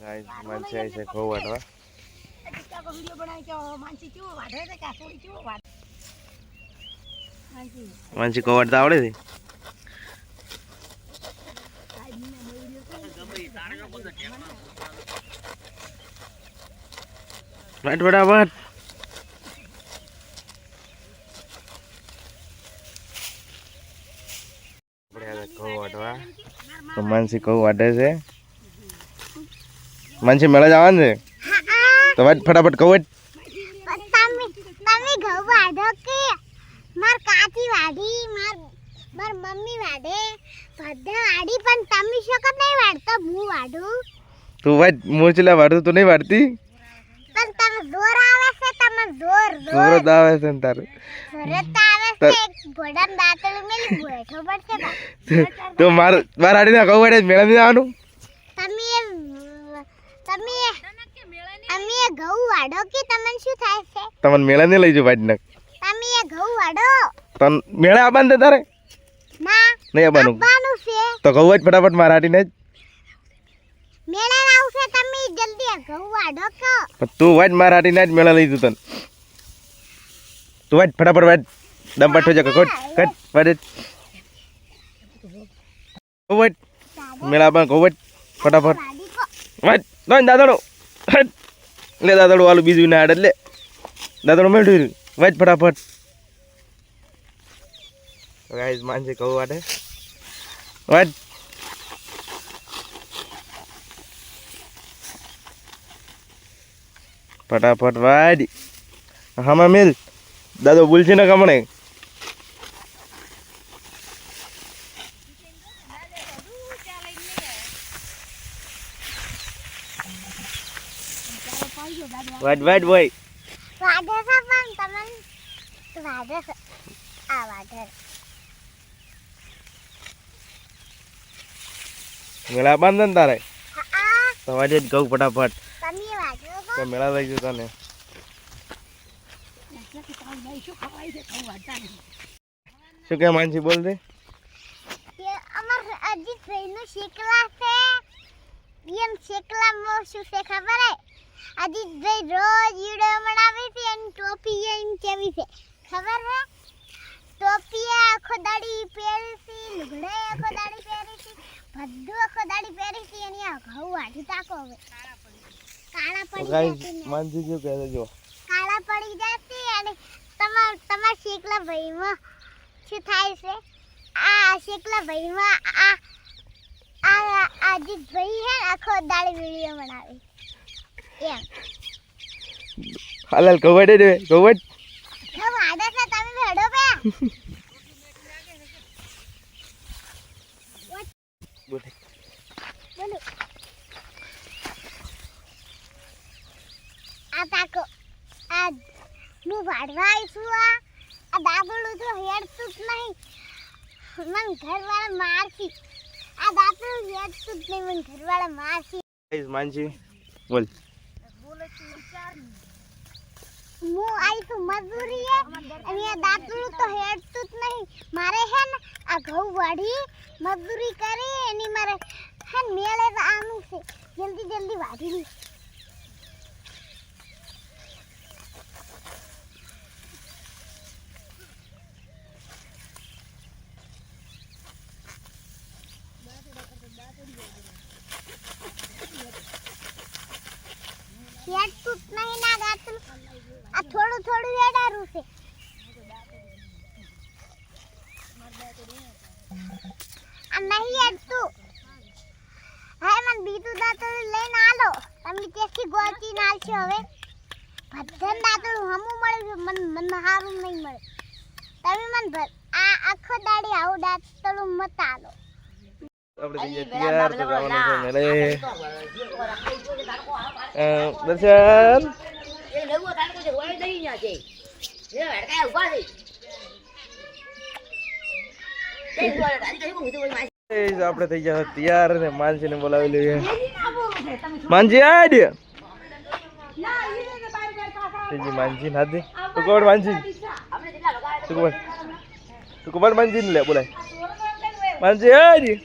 Guys માનસી આવી છે ઘઉં વાટવા વિડિયો બનાવી કે માનસી કેવો વાઢે છે કે આ સોડી કેવો વાઢે? માનસી. માનસી ઘઉં વાટતા આવડે છે? વાટ તો માનસી ઘઉં વાટે છે. માનસી મેળા જવાનું છે? તો વાત ફટાફટ કહું તમે ઘઉં વાઢો કે? માર કાચી વાઢી માર માર મમ્મી વાઢે. બધા વાઢી પણ તમે શું કર નહીં વાઢતા? હું વાઢું. તું વાટ મોચલા વાટતું તું નહીં વાટતી પણ તમે જોર આવે છે તમે જોર જોર આવે છે ને તારું. સુરત આવે છે. ઘોડામ દાંતળું મેલી બેઠો પડશે. તો માર માર હાડીને ઘઉં વાટે મેળા નહીં જવાનું. તમે એ- તમે અમે ઘઉં વાડો કે તમને શું થાય છે? તમને મેળા ને લઈ જાઉં વાટને તમે એ ઘઉં વાડો તન મેળા આબાન દે તારે? ના નહીં આબાનું આબાનું છે. તો ઘઉં જ ફટાફટ માર ને મેળા મેળા આવશે તમે જલ્દી ઘઉં વાડો કો પણ તું વાડ માર ને જ મેળા લઈ જઉં તન. તું વાડ ફટાફટ વાડ દમ પાઠો જા કટ કટ વાડ ઘઉં વાટ મેળા આવવાનું ઘઉં વાટ ફટાફટ. વાટ દોન દાદડો. લે દાદાડો વાલું બીજું ના હાડે લે દાદડો મેળવ્યું વાટ ફટાફટ. ગાઈસ માનસી કહું વાટે વાટ ફટાફટ વાડ હામાં મેલ. દાદો બોલશે ને કમણે વાટ વાટ બોય વાઢે છે પણ તમને વાઢે છે. આ વાઢે મેળા બંધ ને તારે? તમારે જ ફટાફટ. તો મેળા લઈ જતા તને. શું કે માનસી બોલ દે. અમાર અજીત ભાઈ નું શીકલા છે એમ શેકલામાં શું છે ખબર હે? અજીતભાઈ રોજ ઈડો બનાવે છે અને ટોપી એમ કેવી છે. ખબર હે? ટોપી આખો દાડી પહેરી છે લુગડે આખો દાડી પહેરી છે બધું આખો દાડી પહેરી છે અને આ ઘઉં વાઢી તાકો હવે. કાળા પડી જતી ને. માનસી કહે જો? કાળા પડી જતી અને તમાર તમાર શેકલા ભાઈમાં શું થાય છે? આ શેકલા ભાઈમાં આ આ અજીત ભાઈ હે આખો દાળ વીડિયો બનાવે એમ. હાલ કહું વાટે દે હવે છે તમે ભેડો બોલ. બોલો. આ તાકો આ હું વાડવા આવીશું આ. આ દાદોડું તો હેડ જ નહીં. મન ઘરવાળા મારથી આ દાતરું હેડતું જ નહીં મન ઘરવાળા મારથી ગાઈસ માનસી બોલ. હું આવી છું મજૂરીએ અને આ દાંતલું તો હેડતું જ નહીં. મારે હે ને આ ઘઉં વાઢી મજૂરી કરી એની મારે હે ને મેળે તો આનું છે. જલ્દી જલ્દી વાઢી લી હેડતું જ નહીં ના દાંતલું આ થોડું થોડું હેડારું છે આ નહીં હેડતું હા મને બીજું દાંતલું લઈને આલો તમે ત્યાંથી ગોચી નાખશો હવે બધાને હમું મળે છે મન મન સારું નહીં મળે. તમે મને ભર આ આખો દાડી આવું દાંતલું મત આલો. દર્શન. આપણે થઈ ગયા તૈયાર ને માનસી ને બોલાવી લઈએ માનસી આડ તેજી માનજી ના દે તું કબર માનજી તું કબર તું કબર માનજી ને લે, બોલાય. માનજી હેરી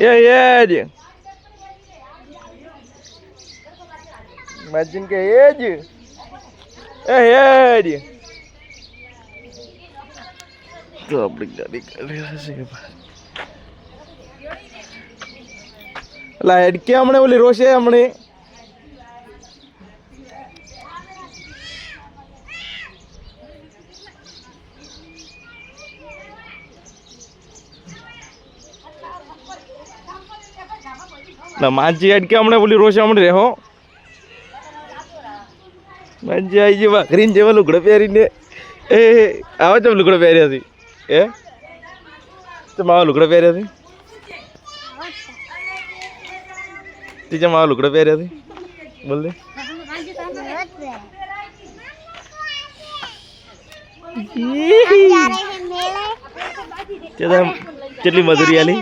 એ હેરી માનજી કે હેજી એ હેરી તો આપણી ગાડી કાઢી રહેશે એટલે હેડ કે હમણે ઓલી રોશે હમણે? માજી હેડ કે હમણે ઓલી રોશે હમણે રહો માજી આઈ જે વાઘરીને જેવા લુગડો પહેરીને. એ આવા ચમ લુગડો પહેર્યા હતી એ? તો માવા લુગડો પહેર્યા હતી તીજા માવા લુગડો પહેર્યા હતી બોલ દે. કેટલી મધુરી આલી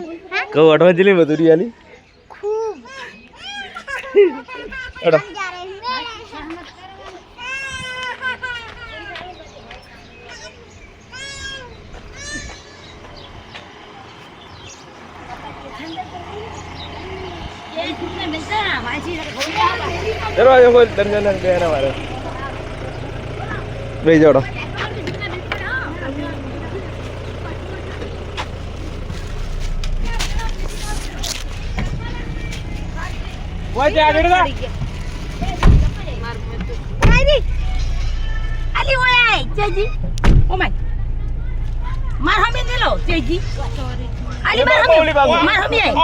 કહું અઠવા જેટલી મધુરી આલી અડો જ્યારે મેળે દરવાજો ખોલ દરવાજો બે એના મારે બે જોડો આલી. ઓય તેજી ઓ માય. માર હમી દેલો તેજી આલી માર હમી. માર હમી આઈ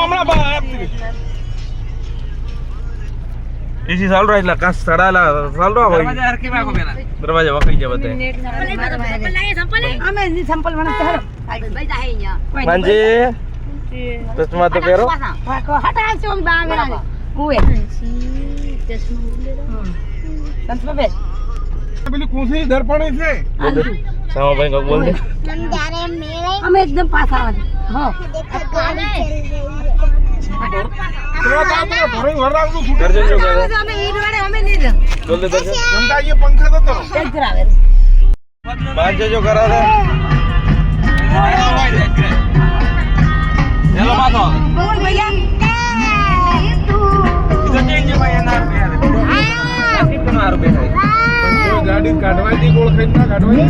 એસી ચાલુ રહે એટલે કાસ સડાલા ચાલુ રહો ભાઈ. દરવાજા વખાઈ જાય બધા. અમે સંપલ મને તો માનજી. ચશ્મા તો પહેરો. હટા છે બાંગડા કુએ સંતભાઈ પેલી કુસી દર્પણી છે. સામા ભાઈ કક બોલ દે અમે એકદમ પાછા આવે હો. જો કરાવે. ચલો માથો બોલ ભૈયા. ગાડી કાઢવાની ઓળખાઈ ના કાઢવાની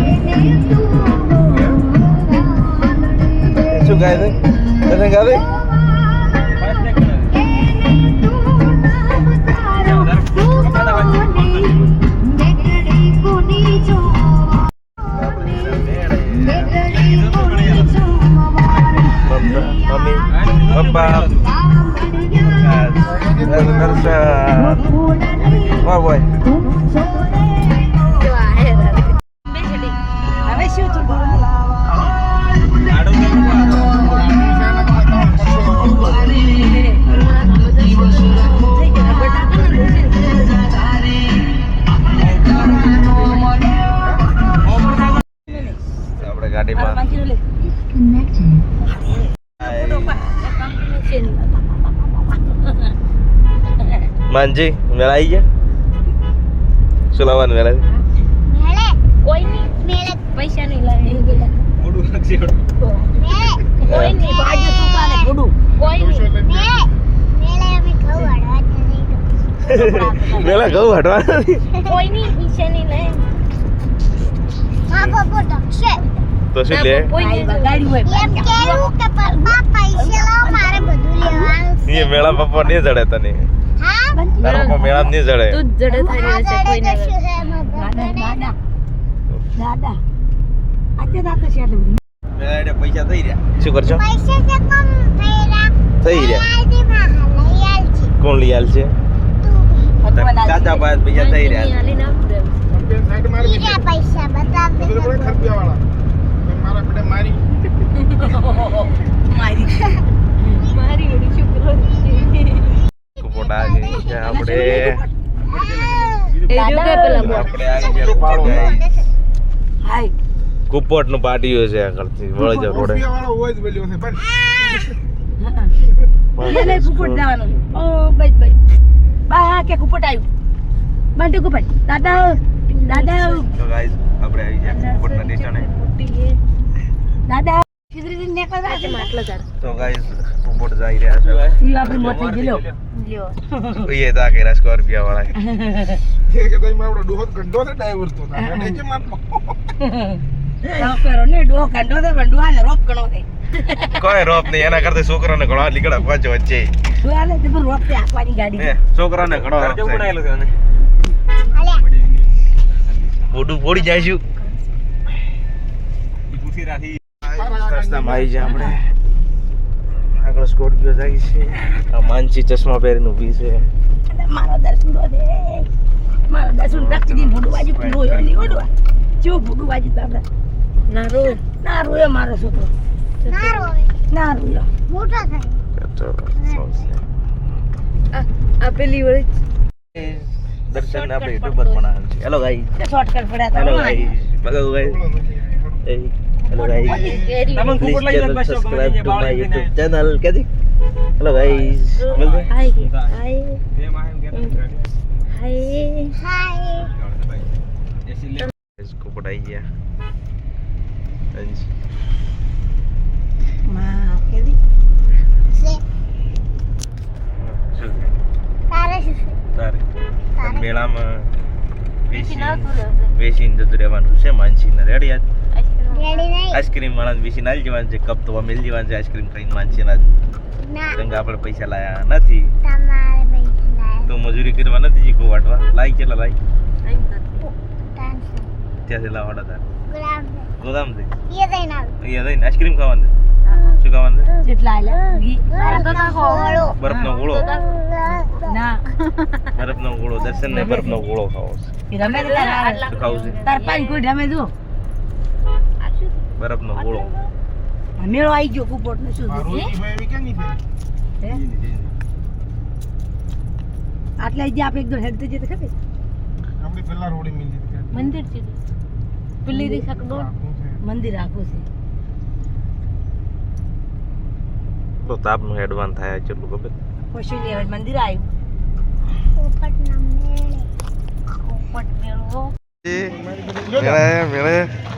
શું ગાય છે દર્શન ગાય છે મમ્મી પપ્પા માનજી મેળા આવી ગયા? શું લાવવાનું મેળા કોઈ નહીં મેળે? પૈસા નહીં લાવે. મેળે? કોઈ નહીં. બાજુ સુકાને ગુડું? કોઈ નહીં. મેળે અમે ઘઉં જઈ મેળા ઘઉં હટવા નથી? કોઈ નહીં. પૈસા નહીં લે હા પપ્પો ટકશે તો શું લે? મેળા પપ્પા નહીં જડે તને. તારા પપ્પા મેળા નહીં જડે તું જડે થઈ છે કોઈ શું છે દાદા આજે દાદા એટલે પૈસા થઈ રહ્યા. શું કરશો? પૈસા છે કોમ થઈ રહ્યા. થઈ રહ્યા? આજી માં લઈ આલ છે. કોણ લિયાલ છે? દાદા પાસે પૈસા થઈ રહ્યા. મારી પૈસા બતાવ દે બધું પડે ખરપિયા વાળા મારા બેટે મારી. મારી. મારી છોકરો ફોટા છે આપણે કે આપણે આવી ગયા હાય કુપોટનું પાટીઓ છે આગળથી રોડે. વાળો હોય જ પેલી વખતે પણ એને કુપટ જવાનું ઓ બસ બસ. બા કે કુપટ આવ્યું. બાંધે કુપટ. દાદા દાદા. તો ગાઈસ આપણે આવી ગયા કુપોટ ના સ્ટેશને દાદા ખીદરી નીકળવા છે માટલો તાર તો ગાઈસ કપોટ જઈ રહ્યા છે. ઈ આપણી મોટી ગયેલો એ તો આ કર્યા સ્કોર્પિયો વાળા. કે કે તઈ મારો ડોહો ગંડો ને ડ્રાઈવર તો. ના કે છે મારનો ને ડો ગંડો છે ગંડો આ રોપ ગણો છે. કોઈ રોપ નહીં એના કરતા છોકરાને ઘણો લીકડા પાંચ વચ્ચે. તે રોપ તે ગાડી. છોકરાને ઘણો રોપ છે. ફોડી જાય છું રસ્તામાં આવી જાય આપણે. આગળ સ્કોર્પિયો જાય છે. આ માનસી ચશ્મા પહેરીને ઊભી છે. મારો દર્શન દો. દે મારો દર્શન ટકી દીન ભૂડું બાજુ રોયો નહીં ઓડવા. જો ભૂડું બાજુ બાબા ના રોયો ના રોયો મારો છોકરો. ના રોવે ના રોયો મોટો થાય. દર્શન આપણે યુટ્યુબ પર બનાવવાનું છે. હેલો ગાઈસ તે શોર્ટકટ પડ્યા હેલો ભાઈ guys બગાવ guys Halo guys. halo guys, subscribe to my YouTube channel. Kasi Hello guys. Hi. Hi. Hi. Hi. इसको पढ़ाइए माँ के से तारे तारे मेला में Besin, बेसिन तो तुरे मानुसे मानसी नरेडिया આઈસ્ક્રીમ વાળાને વેચીને આવી જવાનું છે કપ તો મેલ જવાનું છે આઈસ્ક્રીમ ખાઈને માનશે ના કે આપણે પૈસા લાયા નથી. તમારે પૈસા લાય. તો મજૂરી કરવા નથી જીકો વાટવા. લાઈ કેટલા લાઈ ત્યાંથી લાવાડા તાર ગોદામ ગોદામથી. એ દઈ ના અહીંયા જઈને આઈસ્ક્રીમ ખાવાનું છે. શું ખાવાનું જેટલા ગોળો બરફનો ગોળો ના બરફનો ગોળો દર્શન ને બરફનો ગોળો ખાવો છે. રમે તાર ખાવું પાંચ ગોળ રમે જો. બરફનો ગોળો. મેળો આવી ગયો કુપોટનું શું? આટલા જે આપણે એકદમ હેલ્થ જે ખબર આપણે પેલા રોડી મિલી મંદિર છે પેલી રીક્ષા કડો આખું છે. મંદિર આખું છે. તો તાપનું એડવાન્સ થાય કેટલું ખબર? પછી ને મંદિર આવ્યું પોપટ ના મેળે. પોપટ મેળો મેળે મેળે.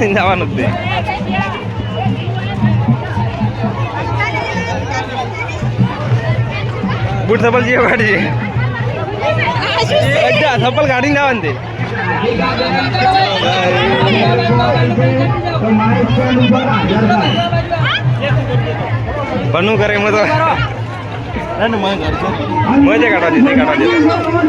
માનસી જવાનું તે બુટ થપલ જે કાઢી અચ્છા ચપ્પલ કાઢીને જવાનું તે ભણું કરે એમાં તો. મજે કાઢવા દે કાઢવા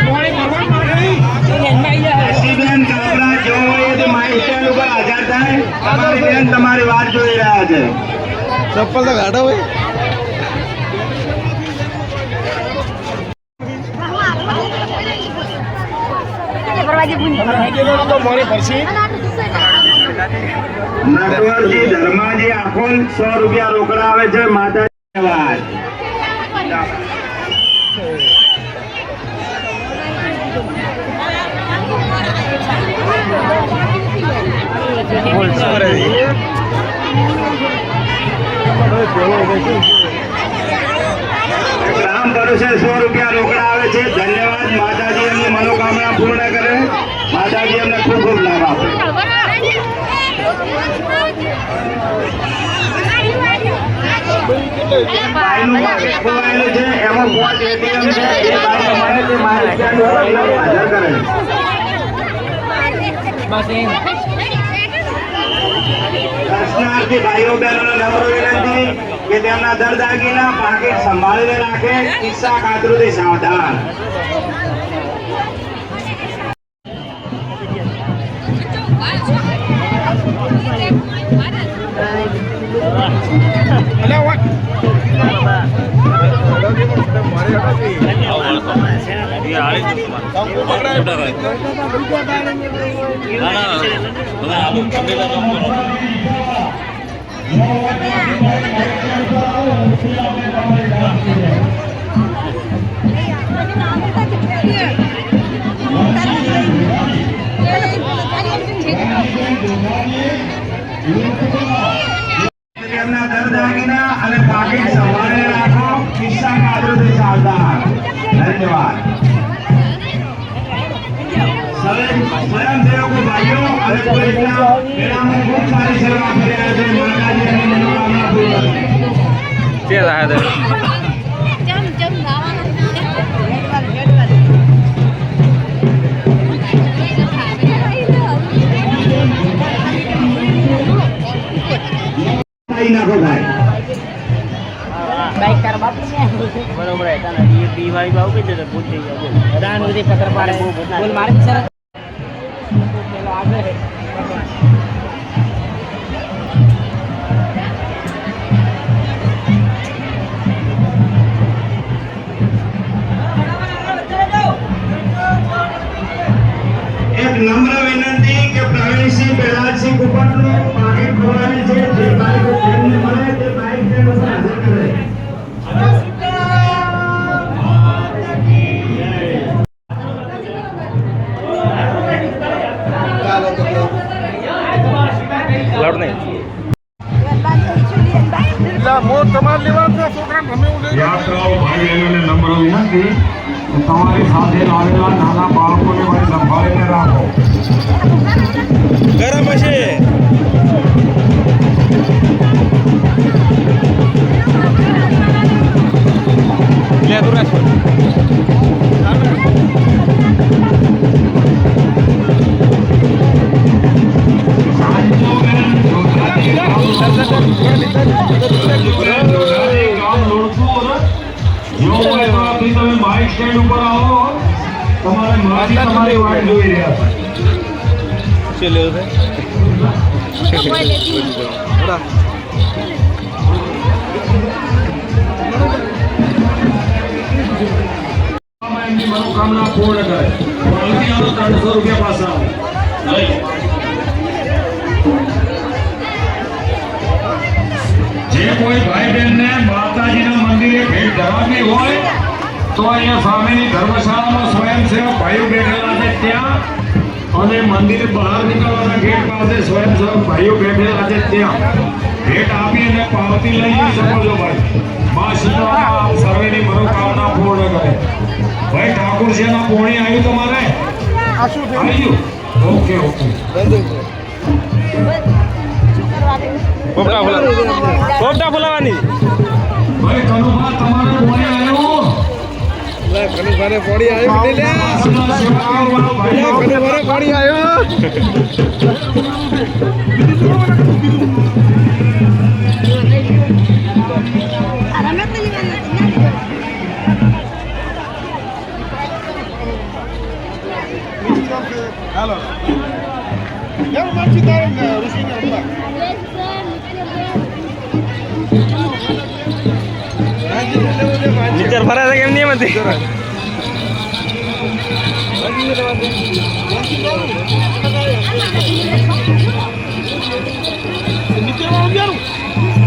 તમારી બેન તમારી વાત જોઈ રહ્યા છે. ચપ્પલ તો કાઢો ભાઈ. ધર્માજી આખો સો રૂપિયા રોકડા આવે છે માતા ગ્રામ ભરોસે સો રૂપિયા રોકડા આવે છે. ધન્યવાદ, માતાજી એમની મનોકામના પૂર્ણ કરે. માતાજી અમને ખૂબ ખૂબ લાભ આપે. ભાઈનું છે એમાં. દર્શનાર્થી ભાઈઓ બહેનોને નમ્ર વિનંતી કે તેમના દર દાગીના પાકીટ સંભાળીને રાખે. કિસ્સા કાતરુથી સાવધાન. Hello, દર અને પાકીટ સંભાળીને રાખો કિસ્સા કાતરુથી સાવધાન ધન્યવાદ સ્વયં- સ્વયંસેવકો ભાઈઓ અને પોલીસના મેળામાં ખૂબ સારી સેવા કરી રહ્યા છે માતાજી એમની મનોકામના પૂર્ણ કરે. તે રાહત પાઈ નાખો ભાઈ એક નમ્ર વિનંતી કે પ્રવીણસિંહ પહેલાસિંહ કુપટનું પાણી ખોવાયેલ છે. જે બાઈક જેમને મળે તે બાઈક વિનંતી નહીં તમારી સાથે આવેલા નાના બાળકોને સંભાળીને રાખો. ગરમ હશે. લે તું મનોકામના પૂર્ણ કરે ત્રણસો રૂપિયા પાછા જે કોઈ ભાઈ બહેનને માતાજીના મંદિરે ભેટ ધરાવવી હોય તો અહીંયા સામેની ધર્મશાળામાં સ્વયંસેવક ભાઈઓ બેઠેલા છે ત્યાં. અને મંદિર બહાર નીકળવાના ગેટ પાસે સ્વયંસેવક ભાઈઓ બેઠેલા છે ત્યાં. ભેટ આપી અને પાવતી લઈ શકો છો ભાઈ. મા સીતારામ આપ સર્વેની મનોકામના પૂર્ણ કરે. ભાઈ ઠાકોર છે ના પોણી આવ્યું તમારે? આવી ગયું? Okay okay. પોપટા ફુલા પોપટા ફુલાવાની. ભાઈ કનુભા તમારે પોણી આવ્યો લે, કનુભાઈને પોણી આવ્યો લે? પાસના સેવાકારો આવ્યો. હાલો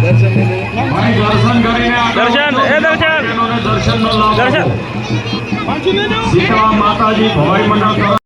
દર્શન. ભાઈ દર્શન દર્શન, દર્શન. માતાજી ભવાઈ મંડળ